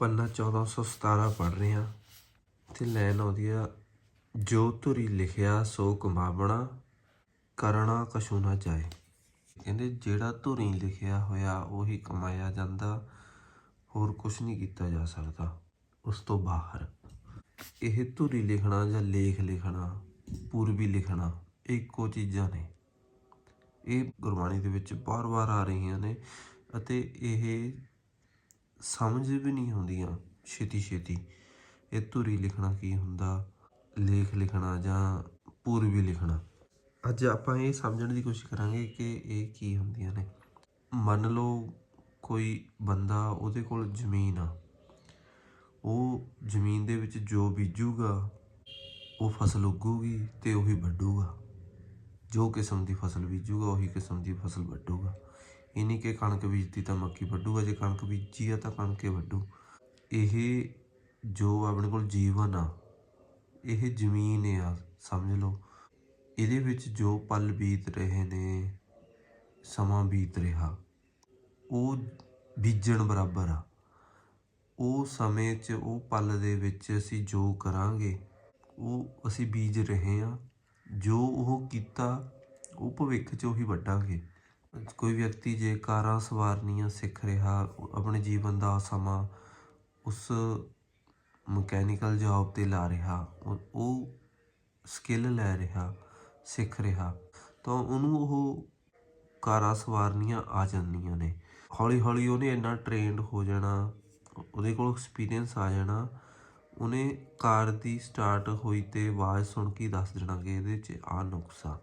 ਪੰਨਾ 1417 ਪੜ੍ਹ ਰਹੇ ਹਾਂ ਤੇ ਲਾਈਨ ਆਉਂਦੀ ਆ ਜੋ ਧੁਰੀ ਲਿਖਿਆ ਸੋ ਕਮਾਵਣਾ, ਕਰਣਾ ਕਛੂ ਨਾ ਚਾਹੇ। ਕਹਿੰਦੇ ਜਿਹੜਾ ਧੁਰੀ ਲਿਖਿਆ ਹੋਇਆ ਉਹੀ ਕਮਾਇਆ ਜਾਂਦਾ, ਹੋਰ ਕੁਝ ਨਹੀਂ ਕੀਤਾ ਜਾ ਸਕਦਾ, ਉਸ ਤੋਂ ਬਾਹਰ। ਇਹ ਧੁਰੀ ਲਿਖਣਾ ਜਾਂ ਲੇਖ ਲਿਖਣਾ, ਪੂਰਬੀ ਲਿਖਣਾ, ਇੱਕੋ ਚੀਜ਼ਾਂ ਨੇ। ਇਹ ਗੁਰਬਾਣੀ ਦੇ ਵਿੱਚ ਬਾਰ-ਬਾਰ ਆ ਰਹੀਆਂ ਨੇ ਅਤੇ ਇਹ ਸਮਝ ਵੀ ਨਹੀਂ ਆਉਂਦੀਆਂ। ਛੇਤੀ ਛੇਤੀ ਇਹ ਧੁਰੀ ਲਿਖਣਾ ਕੀ ਹੁੰਦਾ? ਲੇਖ ਲਿਖਣਾ ਜਾਂ ਪੂਰਬੀ ਲਿਖਣਾ? ਅੱਜ ਆਪਾਂ ਇਹ ਸਮਝਣ ਦੀ ਕੋਸ਼ਿਸ਼ ਕਰਾਂਗੇ ਕਿ ਇਹ ਕੀ ਹੁੰਦੀਆਂ ਨੇ। ਮੰਨ ਲਓ ਕੋਈ ਬੰਦਾ ਉਹਦੇ ਕੋਲ ਜ਼ਮੀਨ ਆ। ਉਹ ਜ਼ਮੀਨ ਦੇ ਵਿੱਚ ਜੋ ਬੀਜੂਗਾ, ਉਹ ਫਸਲ ਉੱਗੂਗੀ ਤੇ ਉਹੀ ਵੱਢੂਗਾ। ਜੋ ਕਿਸਮ ਦੀ ਫਸਲ ਬੀਜੂਗਾ, ਉਹੀ ਕਿਸਮ ਦੀ ਫਸਲ ਵੱਢੂਗਾ। ਇਹ ਨਹੀਂ ਕਿ ਕਣਕ ਬੀਜਦੀ ਤਾਂ ਮੱਕੀ ਵੱਢੂਗਾ, ਜੇ ਕਣਕ ਬੀਜੀ ਆ ਤਾਂ ਕਣਕੇ ਵੱਢੂ। ਇਹ ਜੋ ਆਪਣੇ ਕੋਲ ਜੀਵਨ ਆ, ਇਹ ਜ਼ਮੀਨ ਆ, ਸਮਝ ਲਓ। ਇਹਦੇ ਵਿੱਚ ਜੋ ਪਲ ਬੀਤ ਰਹੇ ਨੇ, ਸਮਾਂ ਬੀਤ ਰਿਹਾ, ਉਹ ਬੀਜਣ ਬਰਾਬਰ ਆ। ਉਹ ਸਮੇਂ 'ਚ, ਉਹ ਪਲ ਦੇ ਵਿੱਚ ਅਸੀਂ ਜੋ ਕਰਾਂਗੇ, ਉਹ ਅਸੀਂ ਬੀਜ ਰਹੇ ਹਾਂ। ਜੋ ਉਹ ਕੀਤਾ, ਉਹ ਭਵਿੱਖ 'ਚ ਉਹੀ ਵੱਢਾਂਗੇ। ਕੋਈ ਵਿਅਕਤੀ ਜੇ ਕਾਰਾਂ ਸਵਾਰਨੀਆਂ ਸਿੱਖ ਰਿਹਾ, ਆਪਣੇ ਜੀਵਨ ਦਾ ਸਮਾਂ ਉਸ ਮਕੈਨੀਕਲ ਜੌਬ ਤੇ ਲਾ ਰਿਹਾ, ਉਹ- ਉਹ ਸਕਿੱਲ ਲੈ ਰਿਹਾ, ਸਿੱਖ ਰਿਹਾ, ਤਾਂ ਉਹਨੂੰ ਉਹ ਕਾਰਾਂ ਸਵਾਰਨੀਆਂ ਆ ਜਾਂਦੀਆਂ ਨੇ। ਹੌਲੀ ਹੌਲੀ ਉਹਨੇ ਇੰਨਾ ਟ੍ਰੇਨਡ ਹੋ ਜਾਣਾ, ਉਹਦੇ ਕੋਲ ਐਕਸਪੀਰੀਅੰਸ ਆ ਜਾਣਾ, ਉਹਨੇ ਕਾਰ ਦੀ ਸਟਾਰਟ ਹੋਈ ਤੇ ਆਵਾਜ਼ ਸੁਣ ਕੇ ਦੱਸ ਦੇਣਾ ਕਿ ਇਹਦੇ 'ਚ ਆ ਨੁਕਸਾ।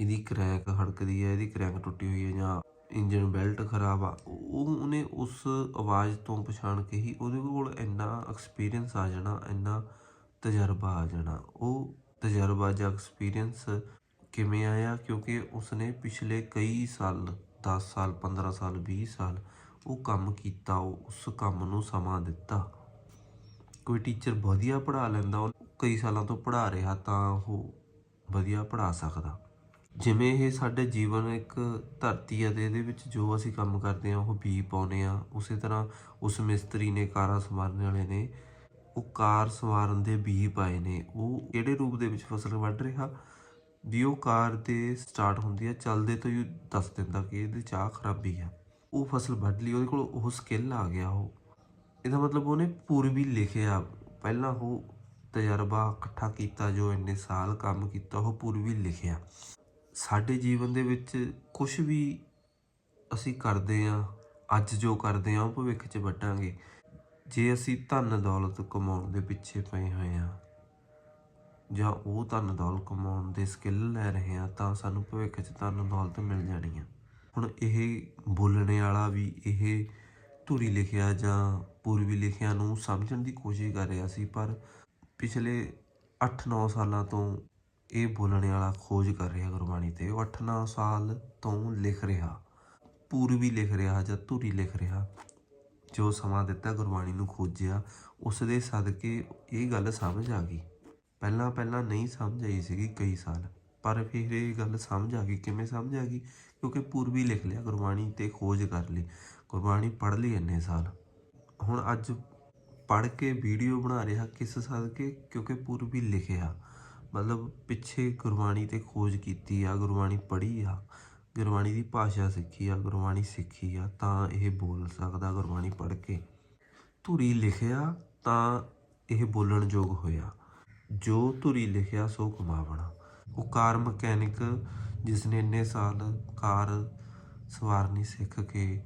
ਇਹਦੀ ਕਰੈਕ ਹੜਕਦੀ ਹੈ, ਇਹਦੀ ਕਰੈਕ ਟੁੱਟੀ ਹੋਈ ਹੈ ਜਾਂ ਇੰਜਨ ਬੈਲਟ ਖਰਾਬ ਆ, ਉਹ ਉਹਨੇ ਉਸ ਆਵਾਜ਼ ਤੋਂ ਪਛਾਣ ਕੇ ਹੀ ਉਹਦੇ ਕੋਲ ਇੰਨਾ ਐਕਸਪੀਰੀਅੰਸ ਆ ਜਾਣਾ, ਇੰਨਾ ਤਜਰਬਾ ਆ ਜਾਣਾ। ਉਹ ਤਜਰਬਾ ਜਾਂ ਐਕਸਪੀਰੀਅੰਸ ਕਿਵੇਂ ਆਇਆ? ਕਿਉਂਕਿ ਉਸਨੇ ਪਿਛਲੇ ਕਈ ਸਾਲ 10 ਸਾਲ 15 ਸਾਲ 20 ਸਾਲ ਉਹ ਕੰਮ ਕੀਤਾ, ਉਹ ਉਸ ਕੰਮ ਨੂੰ ਸਮਾਂ ਦਿੱਤਾ। ਕੋਈ ਟੀਚਰ ਵਧੀਆ ਪੜ੍ਹਾ ਲੈਂਦਾ, ਉਹ ਕਈ ਸਾਲਾਂ ਤੋਂ ਪੜ੍ਹਾ ਰਿਹਾ ਤਾਂ ਉਹ ਵਧੀਆ ਪੜ੍ਹਾ ਸਕਦਾ। ਜਿਵੇਂ ਇਹ ਸਾਡੇ ਜੀਵਨ ਇੱਕ ਧਰਤੀ ਹੈ ਤੇ ਇਹਦੇ ਵਿੱਚ ਜੋ ਅਸੀਂ ਕੰਮ ਕਰਦੇ ਹਾਂ ਉਹ ਬੀ ਪਾਉਨੇ ਆ, ਉਸੇ ਤਰ੍ਹਾਂ ਉਸ ਮਿਸਤਰੀ ਨੇ ਕਾਰਾਂ ਸਵਾਰਨ ਵਾਲੇ ਨੇ, ਉਹ ਕਾਰ ਸਵਾਰਨ ਦੇ ਬੀ ਪਾਏ ਨੇ, ਉਹ ਕਿਹੜੇ ਰੂਪ ਦੇ ਵਿੱਚ ਫਸਲ ਵੱਢ ਰਿਹਾ? ਵੀ ਉਹ ਕਾਰ ਤੇ ਸਟਾਰਟ ਹੁੰਦੀ ਆ, ਚੱਲਦੇ ਤੋਂ ਹੀ ਦੱਸ ਦਿੰਦਾ ਕਿ ਇਹਦੇ ਚਾਹ ਖਰਾਬੀ ਆ। ਉਹ ਫਸਲ ਵੱਢ ਲਈ, ਉਹਦੇ ਕੋਲ ਉਹ ਸਕਿੱਲ ਆ ਗਿਆ ਉਹ। ਇਹਦਾ ਮਤਲਬ ਉਹਨੇ ਪੂਰਬੀ ਲਿਖਿਆ, ਪਹਿਲਾਂ ਉਹ ਤਜਰਬਾ ਇਕੱਠਾ ਕੀਤਾ ਜੋ ਇੰਨੇ ਸਾਲ ਕੰਮ ਕੀਤਾ, ਉਹ ਪੂਰਬੀ ਲਿਖਿਆ। ਸਾਡੇ ਜੀਵਨ ਦੇ ਵਿੱਚ ਕੁਝ ਵੀ ਅਸੀਂ ਕਰਦੇ ਆ ਅੱਜ ਜੋ ਕਰਦੇ ਆ ਉਹ ਭਵਿੱਖ 'ਚ ਵੱਟਾਂਗੇ ਜੇ ਅਸੀਂ ਧਨ ਦੌਲਤ ਕਮਾਉਣ ਦੇ ਪਿੱਛੇ ਪਏ ਹੋਏ ਆ ਜਾਂ ਉਹ ਧਨ ਦੌਲਤ ਕਮਾਉਣ ਦੇ ਸਕਿੱਲ ਲੈ ਰਹੇ ਆ ਤਾਂ ਸਾਨੂੰ ਭਵਿੱਖ 'ਚ ਧਨ ਦੌਲਤ ਮਿਲ ਜਾਣੀ ਆ। ਹੁਣ ਇਹ ਬੋਲਣੇ ਵਾਲਾ ਵੀ ਇਹ ਧੁਰੀ ਲਿਖਿਆ ਜਾਂ ਪੂਰਬੀ ਲਿਖਿਆ ਨੂੰ ਸਮਝਣ ਦੀ ਕੋਸ਼ਿਸ਼ ਕਰ ਰਿਹਾ ਸੀ, ਪਰ ਪਿਛਲੇ 8-9 ਸਾਲਾਂ ਤੋਂ ਇਹ ਬੋਲਣ ਵਾਲਾ ਖੋਜ ਕਰ ਰਿਹਾ ਗੁਰਬਾਣੀ ਤੇ। ਉਹ 8-9 ਸਾਲ ਤੋਂ ਲਿਖ ਰਿਹਾ, ਪੂਰਬੀ ਲਿਖ ਰਿਹਾ ਜਾਂ ਧੁਰੀ ਲਿਖ ਰਿਹਾ। ਜੋ ਸਮਾਂ ਦਿੱਤਾ ਗੁਰਬਾਣੀ ਨੂੰ ਖੋਜਿਆ ਉਸ ਦੇ ਸਦਕੇ ਇਹ ਗੱਲ ਸਮਝ ਆ ਗਈ। ਪਹਿਲਾਂ ਪਹਿਲਾਂ ਨਹੀਂ ਸਮਝ ਆਈ ਸੀਗੀ ਕਈ ਸਾਲ, ਪਰ ਫਿਰ ਇਹ ਗੱਲ ਸਮਝ ਆ ਗਈ। ਕਿਵੇਂ ਸਮਝ ਆ ਗਈ? ਕਿਉਂਕਿ ਪੂਰਬੀ ਲਿਖ ਲਿਆ, ਗੁਰਬਾਣੀ ਤੇ ਖੋਜ ਕਰ ਲਈ। ਗੁਰਬਾਣੀ ਪੜ੍ਹ ਲਈ ਇੰਨੇ ਸਾਲ। ਹੁਣ ਅੱਜ ਪੜ੍ਹ ਕੇ ਵੀਡੀਓ ਬਣਾ ਰਿਹਾ, ਕਿਸ ਸਦਕੇ? ਕਿਉਂਕਿ ਪੂਰਬੀ ਲਿਖਿਆ। ਮਤਲਬ ਪਿੱਛੇ ਗੁਰਬਾਣੀ ਤੇ ਖੋਜ ਕੀਤੀ ਆ, ਗੁਰਬਾਣੀ ਪੜ੍ਹੀ ਆ, ਗੁਰਬਾਣੀ ਦੀ ਭਾਸ਼ਾ ਸਿੱਖੀ ਆ, ਗੁਰਬਾਣੀ ਸਿੱਖੀ ਆ, ਤਾਂ ਇਹ ਬੋਲ ਸਕਦਾ ਗੁਰਬਾਣੀ ਪੜ੍ਹ ਕੇ। ਧੁਰੀ ਲਿਖਿਆ ਤਾਂ ਇਹ ਬੋਲਣ ਯੋਗ ਹੋਇਆ। ਜੋ ਧੁਰੀ ਲਿਖਿਆ ਸੋ ਕਮਾਵਣਾ। ਉਹ ਕਾਰ ਮਕੈਨਿਕ ਜਿਸ ਨੇ ਇੰਨੇ ਸਾਲ ਕਾਰ ਸਵਾਰਨੀ ਸਿੱਖ ਕੇ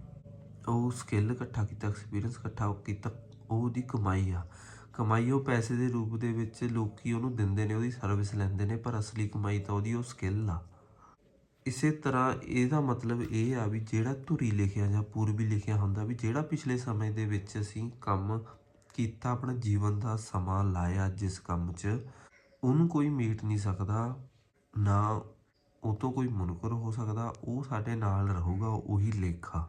ਉਹ ਸਕਿੱਲ ਇਕੱਠਾ ਕੀਤਾ ਐਕਸਪੀਰੀਅੰਸ ਇਕੱਠਾ ਕੀਤਾ, ਉਹਦੀ ਕਮਾਈ ਆ। ਕਮਾਈ ਉਹ ਪੈਸੇ ਦੇ ਰੂਪ ਦੇ ਵਿੱਚ ਲੋਕੀ ਉਹਨੂੰ ਦਿੰਦੇ ਨੇ, ਉਹਦੀ ਸਰਵਿਸ ਲੈਂਦੇ ਨੇ, ਪਰ ਅਸਲੀ ਕਮਾਈ ਤਾਂ ਉਹਦੀ ਉਹ ਸਕਿੱਲ ਆ। ਇਸੇ ਤਰ੍ਹਾਂ ਇਹਦਾ ਮਤਲਬ ਇਹ ਆ ਵੀ ਜਿਹੜਾ ਧੁਰੀ ਲਿਖਿਆ ਜਾਂ ਪੂਰਬੀ ਲਿਖਿਆ ਹੁੰਦਾ ਵੀ ਜਿਹੜਾ ਪਿਛਲੇ ਸਮੇਂ ਦੇ ਵਿੱਚ ਅਸੀਂ ਕੰਮ ਕੀਤਾ, ਆਪਣਾ ਜੀਵਨ ਦਾ ਸਮਾਂ ਲਾਇਆ ਜਿਸ ਕੰਮ 'ਚ, ਉਹਨੂੰ ਕੋਈ ਮੀਟ ਨਹੀਂ ਸਕਦਾ, ਨਾ ਉਹ ਤੋਂ ਕੋਈ ਮੁਨਕਰ ਹੋ ਸਕਦਾ, ਉਹ ਸਾਡੇ ਨਾਲ ਰਹੂਗਾ, ਉਹੀ ਲੇਖਾ।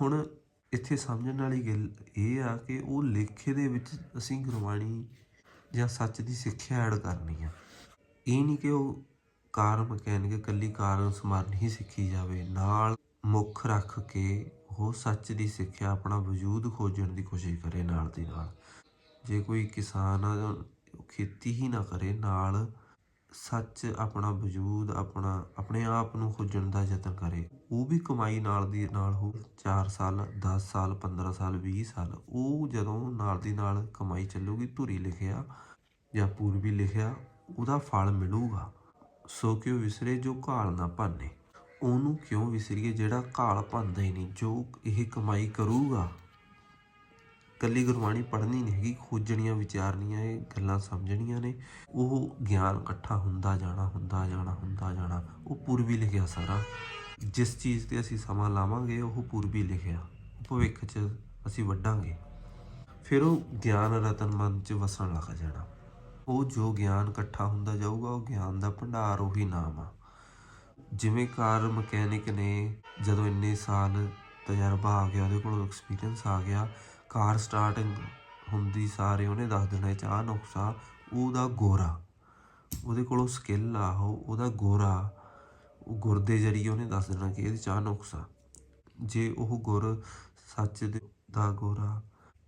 ਹੁਣ ਇੱਥੇ ਸਮਝਣ ਵਾਲੀ ਗੱਲ ਇਹ ਆ ਕਿ ਉਹ ਲੇਖੇ ਦੇ ਵਿੱਚ ਅਸੀਂ ਗੁਰਬਾਣੀ ਜਾਂ ਸੱਚ ਦੀ ਸਿੱਖਿਆ ਐਡ ਕਰਨੀ ਆ। ਇਹ ਨਹੀਂ ਕਿ ਉਹ ਕਾਰ ਮਕੈਨਿਕ ਇਕੱਲੀ ਕਾਰ ਸਮਾਰਨ ਹੀ ਸਿੱਖੀ ਜਾਵੇ, ਨਾਲ ਮੁੱਖ ਰੱਖ ਕੇ ਉਹ ਸੱਚ ਦੀ ਸਿੱਖਿਆ ਆਪਣਾ ਵਜੂਦ ਖੋਜਣ ਦੀ ਕੋਸ਼ਿਸ਼ ਕਰੇ ਨਾਲ ਦੀ ਨਾਲ। ਜੇ ਕੋਈ ਕਿਸਾਨ ਆ ਖੇਤੀ ਹੀ ਨਾ ਕਰੇ, ਨਾਲ ਸੱਚ ਆਪਣਾ ਵਜੂਦ, ਆਪਣਾ, ਆਪਣੇ ਆਪ ਨੂੰ ਖੋਜਣ ਦਾ ਯਤਨ ਕਰੇ। ਉਹ ਵੀ ਕਮਾਈ ਨਾਲ ਦੀ, ਨਾਲ ਹੋ 4 ਸਾਲ 10 ਸਾਲ 15 ਸਾਲ 20 ਸਾਲ, ਉਹ ਜਦੋਂ ਨਾਲ ਦੀ ਨਾਲ ਕਮਾਈ ਚੱਲੂਗੀ, ਧੁਰੀ ਲਿਖਿਆ ਜਾਂ ਪੂਰਬੀ ਲਿਖਿਆ, ਉਹਦਾ ਫਲ ਮਿਲੂਗਾ। ਸੋ ਕਿਉ ਵਿਸਰੇ ਜੋ ਘਾਲ ਨਾ ਭਾਨੇ? ਉਹਨੂੰ ਕਿਉਂ ਵਿਸਰੀਏ ਜਿਹੜਾ ਘਾਲ ਭੰਦਾ ਹੀ ਨਹੀਂ, ਜੋ ਇਹ ਕਮਾਈ ਕਰੂਗਾ? ਕੱਲੀ ਗੁਰਬਾਣੀ ਪੜ੍ਹਨੀ ਨਹੀਂ ਹੈਗੀ, ਖੋਜਣੀਆਂ, ਵਿਚਾਰਨੀਆਂ, ਇਹ ਗੱਲਾਂ ਸਮਝਣੀਆਂ ਨੇ। ਉਹ ਗਿਆਨ ਇਕੱਠਾ ਹੁੰਦਾ ਜਾਣਾ ਹੁੰਦਾ ਜਾਣਾ ਹੁੰਦਾ ਜਾਣਾ, ਉਹ ਪੂਰਬੀ ਲਿਖਿਆ ਸਾਰਾ। ਜਿਸ ਚੀਜ਼ ਤੇ ਅਸੀਂ ਸਮਾਂ ਲਾਵਾਂਗੇ, ਉਹ ਪੂਰਬੀ ਲਿਖਿਆ। ਭਵਿੱਖ 'ਚ ਅਸੀਂ ਵੱਡਾਂਗੇ ਫਿਰ ਉਹ ਗਿਆਨ ਰਤਨ ਮਨ 'ਚ ਵਸਣ ਲੱਗ ਜਾਣਾ। ਉਹ ਜੋ ਗਿਆਨ ਇਕੱਠਾ ਹੁੰਦਾ ਜਾਊਗਾ, ਉਹ ਗਿਆਨ ਦਾ ਭੰਡਾਰ ਉਹੀ ਨਾਮ ਆ। ਜਿਵੇਂ ਕਾਰ ਮਕੈਨਿਕ ਨੇ ਜਦੋਂ ਇੰਨੇ ਸਾਲ ਤਜਰਬਾ ਆ ਗਿਆ, ਉਹਦੇ ਕੋਲ ਐਕਸਪੀਰੀਅੰਸ ਆ ਗਿਆ ਕਾਰ ਸਟਾਰਟਿੰਗ ਹੁੰਦੀ ਸਾਰੇ, ਉਹਨੇ ਦੱਸ ਦੇਣਾ ਇਹ ਚਾਹ ਨੁਕਸਾ, ਉਹਦਾ ਗੋਰਾ। ਉਹਦੇ ਕੋਲੋਂ ਸਕਿੱਲ ਆ ਉਹ, ਉਹਦਾ ਗੋਰਾ। ਉਹ ਗੁਰ ਦੇ ਜਰੀਏ ਉਹਨੇ ਦੱਸ ਦੇਣਾ ਕਿ ਇਹਦੇ 'ਚ ਆਹ ਨੁਕਸਾ। ਜੇ ਉਹ ਗੁਰ ਸੱਚ ਦਾ ਗੋਰਾ,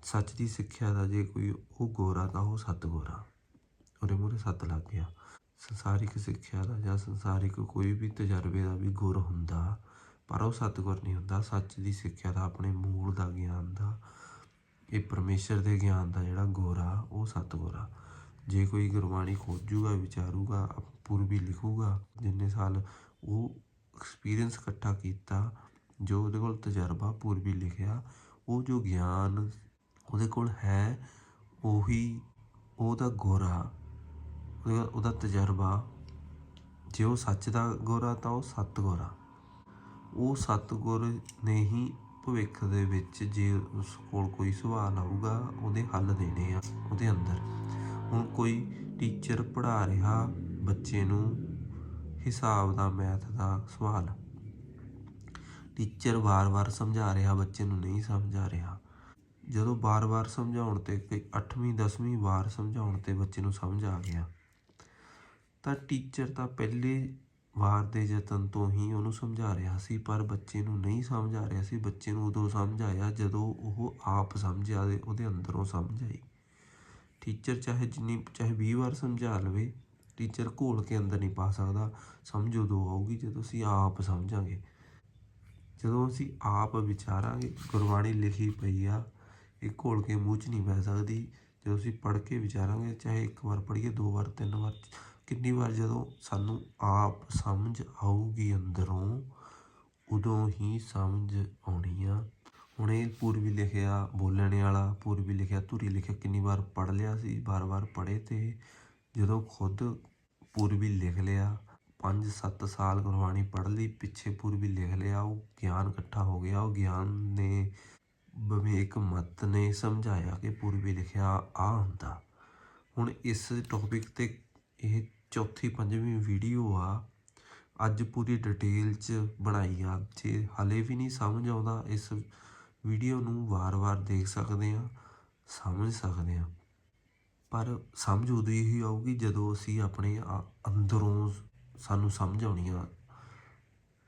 ਸੱਚ ਦੀ ਸਿੱਖਿਆ ਦਾ ਜੇ ਕੋਈ ਉਹ ਗੋਰਾ, ਤਾਂ ਉਹ ਸਤ ਗੋਰਾ। ਉਹਦੇ ਮੂਹਰੇ ਸੱਤ ਲੱਗ ਗਿਆ। ਸੰਸਾਰਿਕ ਸਿੱਖਿਆ ਦਾ ਜਾਂ ਸੰਸਾਰਿਕ ਕੋਈ ਵੀ ਤਜਰਬੇ ਦਾ ਵੀ ਗੁਰ ਹੁੰਦਾ, ਪਰ ਉਹ ਸਤਿਗੁਰ ਨਹੀਂ ਹੁੰਦਾ। ਸੱਚ ਦੀ ਸਿੱਖਿਆ ਦਾ ਆਪਣੇ ਮੂਲ ਦਾ ਗਿਆਨ ਦਾ ਇਹ ਪਰਮੇਸ਼ਰ ਦੇ ਗਿਆਨ ਦਾ ਜਿਹੜਾ ਗੋਰਾ, ਉਹ ਸਤਿਗੁਰ। ਆ ਜੇ ਕੋਈ ਗੁਰਬਾਣੀ ਖੋਜੂਗਾ, ਵਿਚਾਰੂਗਾ ਪੂਰਬੀ ਲਿਖੂਗਾ, ਜਿੰਨੇ ਸਾਲ ਉਹ ਐਕਸਪੀਰੀਅੰਸ ਇਕੱਠਾ ਕੀਤਾ, ਜੋ ਉਹਦੇ ਕੋਲ ਤਜਰਬਾ ਪੂਰਬੀ ਲਿਖਿਆ, ਉਹ ਜੋ ਗਿਆਨ ਉਹਦੇ ਕੋਲ ਹੈ, ਉਹੀ, ਉਹਦਾ ਗੋਰਾ। ਉਹਦਾ ਤਜਰਬਾ, ਜੇ ਉਹ ਸੱਚ ਦਾ ਗੋਰਾ, ਤਾਂ ਉਹ ਸਤ ਆ ਉਹ ਸਤਗੁਰ ਨੇ ਹੀ ਭਵਿੱਖ ਦੇ ਵਿੱਚ ਜੇ ਉਸ ਕੋਲ ਕੋਈ ਸਵਾਲ ਆਊਗਾ ਉਹਦੇ ਹੱਲ ਦੇਣੇ ਆ ਉਹਦੇ ਅੰਦਰ। ਹੁਣ ਕੋਈ ਟੀਚਰ ਪੜ੍ਹਾ ਰਿਹਾ ਬੱਚੇ ਨੂੰ ਹਿਸਾਬ ਦਾ ਮੈਥ ਦਾ ਸਵਾਲ। ਟੀਚਰ ਵਾਰ-ਵਾਰ ਸਮਝਾ ਰਿਹਾ, ਬੱਚੇ ਨੂੰ ਨਹੀਂ ਸਮਝਾ ਰਿਹਾ। ਜਦੋਂ ਵਾਰ-ਵਾਰ ਸਮਝਾਉਣ ਤੇ ਕੋਈ 8ਵੀਂ 10ਵੀਂ ਵਾਰ ਸਮਝਾਉਣ ਤੇ ਬੱਚੇ ਨੂੰ ਸਮਝ ਆ ਗਿਆ, ਤਾਂ ਟੀਚਰ ਤਾਂ ਪਹਿਲੇ ਵਾਰ ਦੇ ਯਤਨ ਤੋਂ ਹੀ ਉਹਨੂੰ ਸਮਝਾ ਰਿਹਾ ਸੀ, ਪਰ ਬੱਚੇ ਨੂੰ ਨਹੀਂ ਸਮਝ ਆ ਰਿਹਾ ਸੀ। ਬੱਚੇ ਨੂੰ ਉਦੋਂ ਸਮਝ ਆਇਆ ਜਦੋਂ ਉਹ ਆਪ ਸਮਝਿਆ ਤੇ ਉਹਦੇ ਅੰਦਰੋਂ ਸਮਝ ਆਈ। ਟੀਚਰ ਚਾਹੇ ਜਿੰਨੀ, ਚਾਹੇ 20 ਵਾਰ ਸਮਝਾ ਲਵੇ, ਟੀਚਰ ਘੋਲ ਕੇ ਅੰਦਰ ਨਹੀਂ ਪਾ ਸਕਦਾ। ਸਮਝ ਉਦੋਂ ਆਊਗੀ ਜਦੋਂ ਅਸੀਂ ਆਪ ਸਮਝਾਂਗੇ। ਜਦੋਂ ਅਸੀਂ ਆਪ ਵਿਚਾਰਾਂਗੇ, ਗੁਰਬਾਣੀ ਲਿਖੀ ਪਈ ਆ, ਇਹ ਘੋਲ ਕੇ ਮੂੰਹ 'ਚ ਨਹੀਂ ਪੈ ਸਕਦੀ। ਜਦੋਂ ਅਸੀਂ ਪੜ੍ਹ ਕੇ ਵਿਚਾਰਾਂਗੇ, ਚਾਹੇ ਇੱਕ ਵਾਰ ਪੜ੍ਹੀਏ, ਦੋ ਵਾਰ, ਤਿੰਨ ਵਾਰ ਕਿੰਨੀ ਵਾਰ ਜਦੋਂ ਸਾਨੂੰ ਆਪ ਸਮਝ ਆਊਗੀ ਅੰਦਰੋਂ, ਉਦੋਂ ਹੀ ਸਮਝ ਆਉਣੀ ਆ। ਹੁਣ ਇਹ ਪੂਰਬੀ ਲਿਖਿਆ ਬੋਲਣ ਵਾਲਾ, ਪੂਰਬੀ ਲਿਖਿਆ ਧੁਰੀ ਲਿਖਿਆ ਕਿੰਨੀ ਵਾਰ ਪੜ੍ਹ ਲਿਆ ਸੀ ਵਾਰ-ਵਾਰ ਪੜ੍ਹੇ ਤੇ ਜਦੋਂ ਖੁਦ ਪੂਰਬੀ ਲਿਖ ਲਿਆ 5-7 ਸਾਲ ਗੁਰਬਾਣੀ ਪੜ੍ਹ ਲਈ, ਪਿੱਛੇ ਪੂਰਬੀ ਲਿਖ ਲਿਆ, ਉਹ ਗਿਆਨ ਇਕੱਠਾ ਹੋ ਗਿਆ, ਉਹ ਗਿਆਨ ਨੇ ਵਿਵੇਕ ਮਤ ਨੇ ਸਮਝਾਇਆ ਕਿ ਪੂਰਬੀ ਲਿਖਿਆ ਆ ਹੁੰਦਾ। ਹੁਣ ਇਸ ਟੌਪਿਕ ਤੇ ਇਹ ਚੌਥੀ, ਪੰਜਵੀਂ ਵੀਡੀਓ ਆ। ਅੱਜ ਪੂਰੀ ਡਿਟੇਲ 'ਚ ਬਣਾਈ ਆ। ਜੇ ਹਲੇ ਵੀ ਨਹੀਂ ਸਮਝ ਆਉਂਦਾ, ਇਸ ਵੀਡੀਓ ਨੂੰ ਵਾਰ-ਵਾਰ ਦੇਖ ਸਕਦੇ ਆ, ਸਮਝ ਸਕਦੇ ਆ। ਪਰ ਸਮਝ ਉਦੋਂ ਹੀ ਆਊਗੀ ਜਦੋਂ ਅਸੀਂ ਆਪਣੇ ਆ- ਅੰਦਰੋਂ ਸਾਨੂੰ ਸਮਝ ਆਉਣੀ ਆ।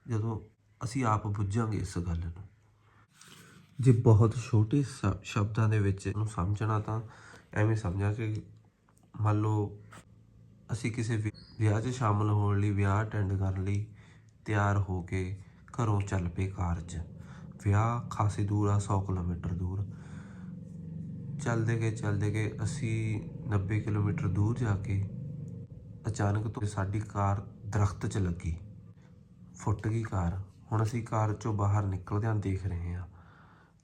ਜਦੋਂ ਅਸੀਂ ਆਪ ਬੁੱਝਾਂਗੇ ਇਸ ਗੱਲ ਨੂੰ। ਜੇ ਬਹੁਤ ਛੋਟੇ ਸ਼- ਸ਼ਬਦਾਂ ਦੇ ਵਿੱਚ ਇਹਨੂੰ ਸਮਝਣਾ ਤਾਂ ਐਵੇਂ ਸਮਝਾ ਕਿ ਮੰਨ ਲਓ ਅਸੀਂ ਕਿਸੇ ਵਿ- ਵਿਆਹ 'ਚ ਸ਼ਾਮਲ ਹੋਣ ਲਈ ਵਿਆਹ ਅਟੈਂਡ ਕਰਨ ਲਈ ਤਿਆਰ ਹੋ ਕੇ ਘਰੋਂ ਚੱਲ ਪਏ ਕਾਰ 'ਚ ਵਿਆਹ ਖਾਸੀ ਦੂਰ ਆ 100 ਕਿਲੋਮੀਟਰ ਦੂਰ। ਚੱਲਦੇ ਗਏ ਚੱਲਦੇ ਗਏ ਅਸੀਂ 90 ਕਿਲੋਮੀਟਰ ਦੂਰ ਜਾ ਕੇ ਅਚਾਨਕ ਤੋਂ ਸਾਡੀ ਕਾਰ ਦਰਖਤ 'ਚ ਲੱਗੀ। ਫੁੱਟ ਗਈ ਕਾਰ। ਹੁਣ ਅਸੀਂ ਕਾਰ 'ਚੋਂ ਬਾਹਰ ਨਿਕਲਦਿਆਂ ਦੇਖ ਰਹੇ ਹਾਂ।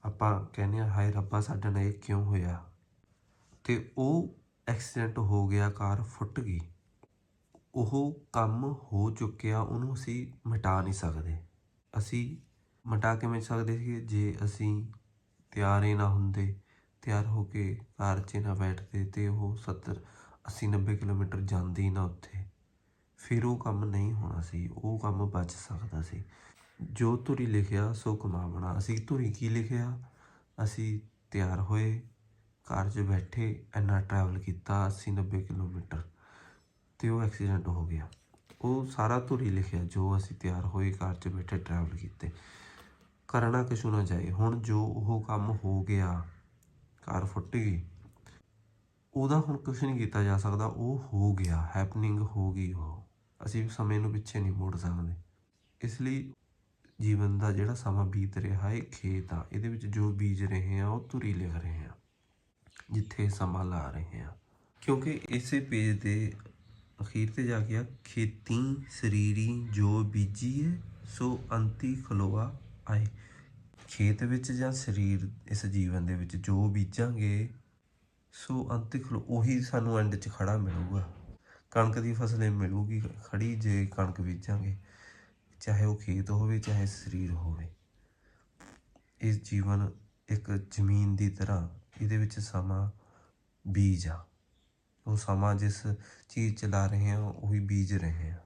ਆਪਾਂ ਕਹਿੰਦੇ ਹਾਂ, ਹਾਏ ਰੱਬਾ ਸਾਡੇ ਨਾਲ ਇਹ ਕਿਉਂ ਹੋਇਆ? ਤੇ ਉਹ ਐਕਸੀਡੈਂਟ ਹੋ ਗਿਆ, ਕਾਰ ਫੁੱਟ ਗਈ। ਉਹ ਕੰਮ ਹੋ ਚੁੱਕਿਆ, ਉਹਨੂੰ ਅਸੀਂ ਮਿਟਾ ਨਹੀਂ ਸਕਦੇ। ਅਸੀਂ ਮਿਟਾ ਕਿਵੇਂ ਸਕਦੇ ਸੀ ਜੇ ਅਸੀਂ ਤਿਆਰ ਹੀ ਨਾ ਹੁੰਦੇ, ਤਿਆਰ ਹੋ ਕੇ ਕਾਰ 'ਚ ਨਾ ਬੈਠਦੇ ਤੇ ਉਹ 70 80 90 ਕਿਲੋਮੀਟਰ ਜਾਂਦੀ ਹੀ ਨਾ ਉੱਥੇ। ਫਿਰ ਉਹ ਕੰਮ ਨਹੀਂ ਹੋਣਾ ਸੀ, ਉਹ ਕੰਮ ਬਚ ਸਕਦਾ ਸੀ। ਜੋ ਧੁਰੀ ਲਿਖਿਆ, ਸੋ ਕਮਾਵਣਾ। ਅਸੀਂ ਧੁਰੀ ਕੀ ਲਿਖਿਆ? ਅਸੀਂ ਤਿਆਰ ਹੋਏ ਕਾਰ 'ਚ ਬੈਠੇ, ਇੰਨਾ ਟਰੈਵਲ ਕੀਤਾ 80 90 ਕਿਲੋਮੀਟਰ। ਤੇ ਉਹ ਐਕਸੀਡੈਂਟ ਹੋ ਗਿਆ। ਉਹ ਸਾਰਾ ਧੁਰੀ ਲਿਖਿਆ, ਜੋ ਅਸੀਂ ਤਿਆਰ ਹੋਏ ਕਾਰ 'ਚ ਬੈਠੇ ਟਰੈਵਲ ਕੀਤੇ। ਕਰਨਾ ਕਿਛੂ ਨਾ ਜਾਏ। ਹੁਣ ਜੋ ਉਹ ਕੰਮ ਹੋ ਗਿਆ ਕਾਰ ਫੁੱਟ ਗਈ, ਉਹਦਾ ਹੁਣ ਕੁਝ ਨਹੀਂ ਕੀਤਾ ਜਾ ਸਕਦਾ। ਉਹ ਹੋ ਗਿਆ ਹੈਪਨਿੰਗ ਹੋ ਗਈ ਉਹ। ਅਸੀਂ ਸਮੇਂ ਨੂੰ ਪਿੱਛੇ ਨਹੀਂ ਮੋੜ ਸਕਦੇ। ਇਸ ਲਈ ਜੀਵਨ ਦਾ ਜਿਹੜਾ ਸਮਾਂ ਬੀਤ ਰਿਹਾ ਹੈ ਖੇਤ ਆ। ਇਹਦੇ ਵਿੱਚ ਜੋ ਬੀਜ ਰਹੇ ਆ, ਉਹ ਧੁਰੀ ਲਿਖ ਰਹੇ ਆ। ਜਿੱਥੇ ਸਮਾਂ ਲਾ ਰਹੇ ਆ। ਕਿਉਂਕਿ ਇਸੇ ਪੇਜ ਦੇ ਅਖੀਰ ਤੇ ਜਾ ਕੇ ਆ, ਖੇਤੀ, ਸਰੀਰੀ, ਜੋ ਬੀਜੀਏ ਸੋ ਅੰਤੀ ਖਲੋਆ ਆਏ। ਖੇਤ ਵਿੱਚ ਜਾਂ ਸਰੀਰ, ਇਸ ਜੀਵਨ ਦੇ ਵਿੱਚ ਜੋ ਬੀਜਾਂਗੇ, ਸੋ ਅੰਤ ਖਲੋ, ਉਹੀ ਸਾਨੂੰ ਐਂਡ 'ਚ ਖੜਾ ਮਿਲੂਗਾ। ਕਣਕ ਦੀ ਫਸਲ ਇਹ ਮਿਲੂਗੀ, ਖੜੀ ਜੇ ਕਣਕ ਬੀਜਾਂਗੇ। ਚਾਹੇ ਉਹ ਖੇਤ ਹੋਵੇ, ਚਾਹੇ ਸਰੀਰ ਹੋਵੇ। ਇਸ ਜੀਵਨ ਇੱਕ ਜ਼ਮੀਨ ਦੀ ਤਰ੍ਹਾਂ, ਇਹਦੇ ਵਿੱਚ ਸਮਾਂ ਬੀਜ ਆ। ਉਹ ਸਮਾਂ ਜਿਸ ਚੀਜ਼ ਚਲਾ ਰਹੇ ਹਾਂ, ਉਹੀ ਬੀਜ ਰਹੇ ਆ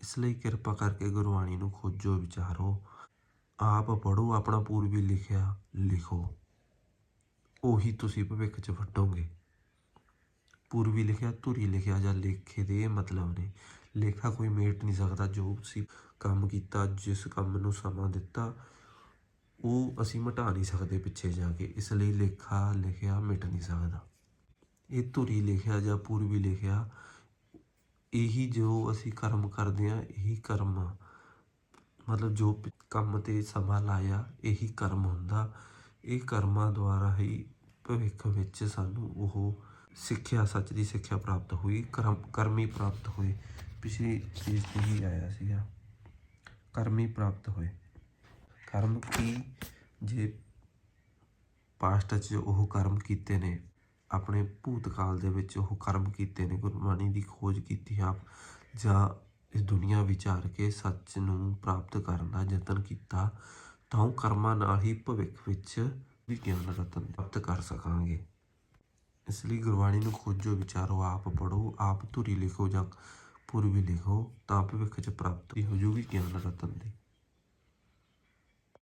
ਇਸ ਲਈ ਕਿਰਪਾ ਕਰਕੇ ਗੁਰਬਾਣੀ ਨੂੰ ਖੋਜੋ, ਵਿਚਾਰੋ। ਆਪ ਪੜੋ ਆਪਣਾ ਪੂਰਬੀ ਲਿਖਿਆ ਲਿਖੋ। ਉਹੀ ਤੁਸੀਂ ਭਵਿੱਖ 'ਚ ਵੱਟੋਗੇ ਪੂਰਬੀ ਲਿਖਿਆ, ਧੁਰੀ ਲਿਖਿਆ ਜਾਂ ਲੇਖੇ ਦੇ ਮਤਲਬ ਨੇ। ਲੇਖਾ ਕੋਈ ਮੇਟ ਨਹੀਂ ਸਕਦਾ, ਜੋ ਤੁਸੀਂ ਕੰਮ ਕੀਤਾ, ਜਿਸ ਕੰਮ ਨੂੰ ਸਮਾਂ ਦਿੱਤਾ, ਉਹ ਅਸੀਂ ਮਿਟਾ ਨਹੀਂ ਸਕਦੇ ਪਿੱਛੇ ਜਾ ਕੇ। ਇਸ ਲਈ ਲੇਖਾ ਲਿਖਿਆ ਮਿਟ ਨਹੀਂ ਸਕਦਾ। ਇਹ ਧੁਰੀ ਲਿਖਿਆ ਜਾਂ ਪੂਰਬੀ ਲਿਖਿਆ, ਇਹੀ ਜੋ ਅਸੀਂ ਕਰਮ ਕਰਦੇ ਆ ਇਹੀ ਕਰਮ ਆ। ਮਤਲਬ ਜੋ ਕੰਮ ਤੇ ਸਮਾਂ ਲਾਇਆ, ਇਹੀ ਕਰਮ ਹੁੰਦਾ। ਇਹ ਕਰਮਾਂ ਦੁਆਰਾ ਹੀ ਭਵਿੱਖ ਵਿੱਚ ਸਾਨੂੰ ਉਹ ਸਿੱਖਿਆ, ਸੱਚ ਦੀ ਸਿੱਖਿਆ ਪ੍ਰਾਪਤ ਹੋਈ, ਕਰਮ, ਕਰਮੀ ਪ੍ਰਾਪਤ ਹੋਏ। ਪਿਛਲੀ ਚੀਜ਼ ਤੇ ਹੀ ਆਇਆ ਸੀਗਾ। ਕਰਮੀ ਪ੍ਰਾਪਤ ਹੋਏ। ਕਰਮ ਕੀ? ਜੇ ਪਾਸਟ 'ਚ ਉਹ ਕਰਮ ਕੀਤੇ ਨੇ ਆਪਣੇ ਭੂਤਕਾਲ ਦੇ ਵਿੱਚ ਉਹ ਕਰਮ ਕੀਤੇ ਨੇ, ਗੁਰਬਾਣੀ ਦੀ ਖੋਜ ਕੀਤੀ ਆਪ, ਜਾਂ ਇਸ ਦੁਨੀਆ ਵਿਚਾਰ ਕੇ ਸੱਚ ਨੂੰ ਪ੍ਰਾਪਤ ਕਰਨ ਦਾ ਯਤਨ ਕੀਤਾ, ਤਾਂ ਉਹ ਕਰਮਾਂ ਨਾਲ ਹੀ ਭਵਿੱਖ ਵਿੱਚ ਵੀ ਗਿਆਨ ਰਤਨ ਪ੍ਰਾਪਤ ਕਰ ਸਕਾਂਗੇ। ਇਸ ਲਈ ਗੁਰਬਾਣੀ ਨੂੰ ਖੋਜੋ, ਵਿਚਾਰੋ, ਆਪ ਪੜੋ ਆਪ ਧੁਰੀ ਲਿਖੋ ਜਾਂ ਪੂਰਬੀ ਲਿਖੋ, ਤਾਂ ਭਵਿੱਖ 'ਚ ਪ੍ਰਾਪਤੀ ਹੋ ਜੂਗੀ ਗਿਆਨ ਰਤਨ ਦੀ।